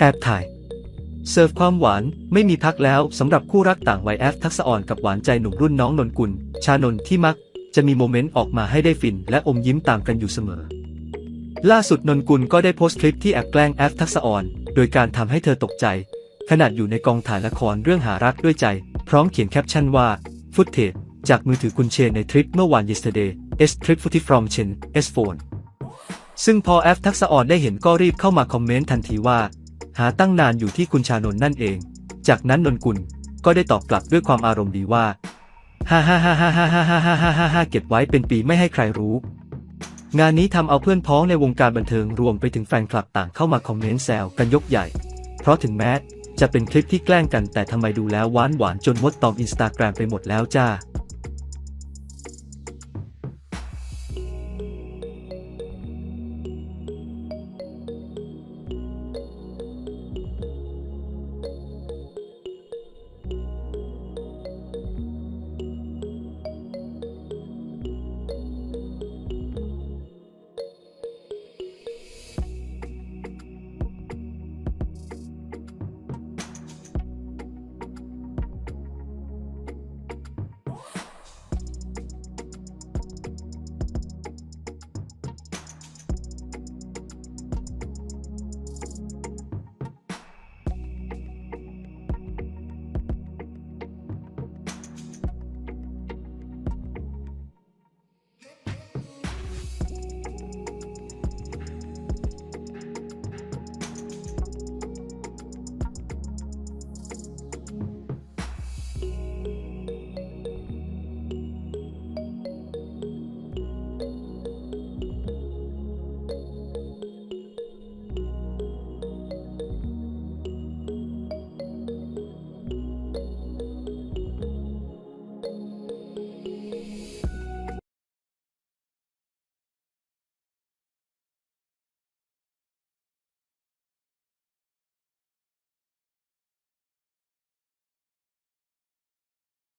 แอบถ่าย เสิร์ฟความหวานไม่มีพักแล้วสำหรับคู่รักต่างวัยแอฟทักษะอ่อนกับหวานใจหนุ่มรุ่นน้องนนกุล ชานนที่มัก จะมีโมเมนต์ออกมาให้ได้ฟิน และอมยิ้มตามกันอยู่เสมอ ล่าสุดนนกุลก็ได้โพสต์คลิปที่แอบแกล้งแอฟทักษะอ่อน โดยการทำให้เธอตกใจ ขณะอยู่ในกองถ่ายละครเรื่องหารักด้วยใจ พร้อมเขียนแคปชั่นว่าฟุตเทจจากมือถือคุณเชนในทริปเมื่อวาน yesterday S trip footage from Chen S phone ซึ่งพอแอฟทักษะอ่อนได้เห็นก็รีบเข้ามาคอมเมนต์ทันทีว่า หาตั้งนานอยู่ที่คุณชานนท์นั่นเอง จากนั้นนนกุลก็ได้ตอบกลับด้วยความอารมณ์ดีว่าฮ่าฮ่าฮ่าฮ่าฮ่าฮ่าฮ่าฮ่าฮ่าฮ่าเก็บไว้เป็นปีไม่ให้ใครรู้ งานนี้ทำเอาเพื่อนพ้องในวงการบันเทิงรวมไปถึงแฟนคลับต่างเข้ามาคอมเมนต์แซวกันยกใหญ่ เพราะถึงแม้จะเป็นคลิปที่แกล้งกันแต่ทำไมดูแล้วหวานหวานจนมดตอมอินสตาแกรมไปหมดแล้วจ้า